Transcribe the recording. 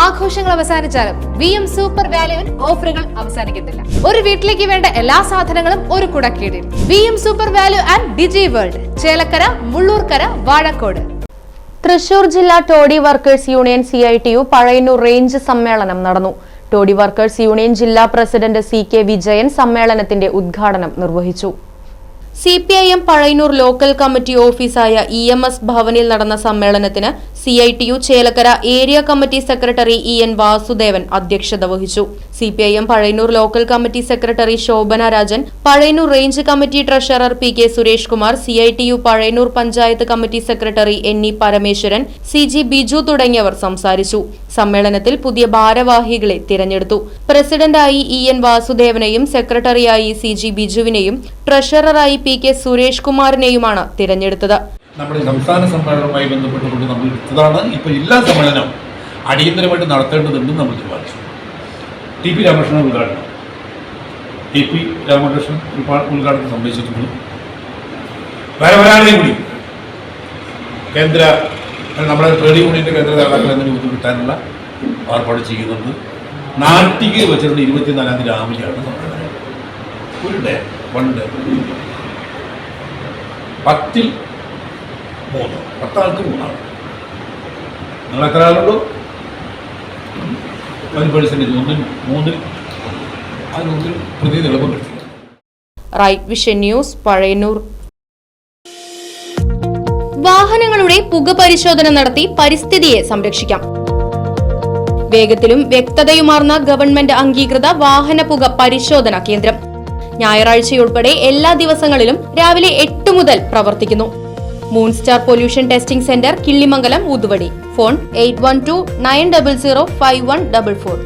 ആഘോഷങ്ങൾ അവസാനിച്ചാലും V M super വാല്യുവിൽ ഓഫറുകൾ അവസാനിക്കുന്നില്ല ഒരു വീട്ടിലേക്ക് വേണ്ട എല്ലാ സാധനങ്ങളും ഒരു കുടക്കീടിൽ. V M super value and digi world Chelakkara Mullurkara Vazhakkode. Thrissur ജില്ലാ toddy workers union C I T U Pazhayannur range സമ്മേളനം നടന്നു. ടോഡി വർക്കേഴ്സ് യൂണിയൻ ജില്ലാ പ്രസിഡന്റ് സി കെ വിജയൻ സമ്മേളനത്തിന്റെ ഉദ്ഘാടനം നിർവഹിച്ചു. C P I M Pazhayannur local committee ഓഫീസായ E M S ഭവനിൽ നടന്ന സമ്മേളനത്തിന് C I T U Chelakkara area committee secretary E N Vasudevan അധ്യക്ഷത വഹിച്ചു. C P I M Pazhayannur local committee secretary Shobhana Rajan Pazhayannur range committee treasurer P K Suresh Kumar C I T U Pazhayannur panchayat committee secretary N E Parameswaran C G Biju തുടങ്ങിയവർ സംസാരിച്ചു. സമ്മേളനത്തിൽ പുതിയ ഭാരവാഹികളെ തിരഞ്ഞെടുത്തു. പ്രസിഡന്റായി E N വാസുദേവനെയും സെക്രട്ടറിയായി C G ബിജുവിനെയും ട്രഷററായി പി കെ സുരേഷ് കുമാറിനെയുമാണ് തിരഞ്ഞെടുത്തത്. നമ്മുടെ സംസ്ഥാന സമ്മേളനവുമായി ബന്ധപ്പെട്ടുകൊണ്ട് നമ്മൾ എടുത്തതാണ്. ഇപ്പോൾ എല്ലാ സമ്മേളനവും അടിയന്തരമായിട്ട് നടത്തേണ്ടതുണ്ടെന്ന് നമ്മൾ തീരുമാനിച്ചു. ടി പി രാമകൃഷ്ണൻ ഉദ്ഘാടനം. ടി പി രാമകൃഷ്ണൻ ഉദ്ഘാടനം സംബന്ധിച്ചിട്ടുണ്ട് വേറെ കൂടി കേന്ദ്ര നമ്മുടെ ട്രേഡ് യൂണിയന്റെ കേന്ദ്ര നേതാക്കൾ എന്ന രൂപത്തിൽ കിട്ടാനുള്ള ഏർപ്പാട് ചെയ്യുന്നുണ്ട്. നാട്ടിക്ക് വെച്ചിട്ടുണ്ട് ഇരുപത്തിനാലാം തീയതി രാവിലെയാണ് സമ്മേളനം. ഒരു ഡേ വൺ ഡേ പത്തിൽ മൂന്ന് പത്താൾക്ക് മൂന്നാണ് നിങ്ങൾ എത്ര ആളുള്ളൂ ഒരു മൂന്നിൽ ആ മൂന്നിൽ പ്രതി എളുപ്പപ്പെടുത്തി റൈറ്റ് വിഷൻ ന്യൂസ് പഴയന്നൂർ വാഹനങ്ങളുടെ പുക പരിശോധന നടത്തി പരിസ്ഥിതിയെ സംരക്ഷിക്കാം. വേഗത്തിലും വ്യക്തതയുമാർന്ന ഗവൺമെന്റ് അംഗീകൃത വാഹന പുക പരിശോധന കേന്ദ്രം. ഞായറാഴ്ചയുൾപ്പെടെ എല്ലാ ദിവസങ്ങളിലും രാവിലെ എട്ട് മുതൽ പ്രവർത്തിക്കുന്നു. Moon star pollution testing centre Killimangalam Uthuvadi phone eight one two nine double zero five one double four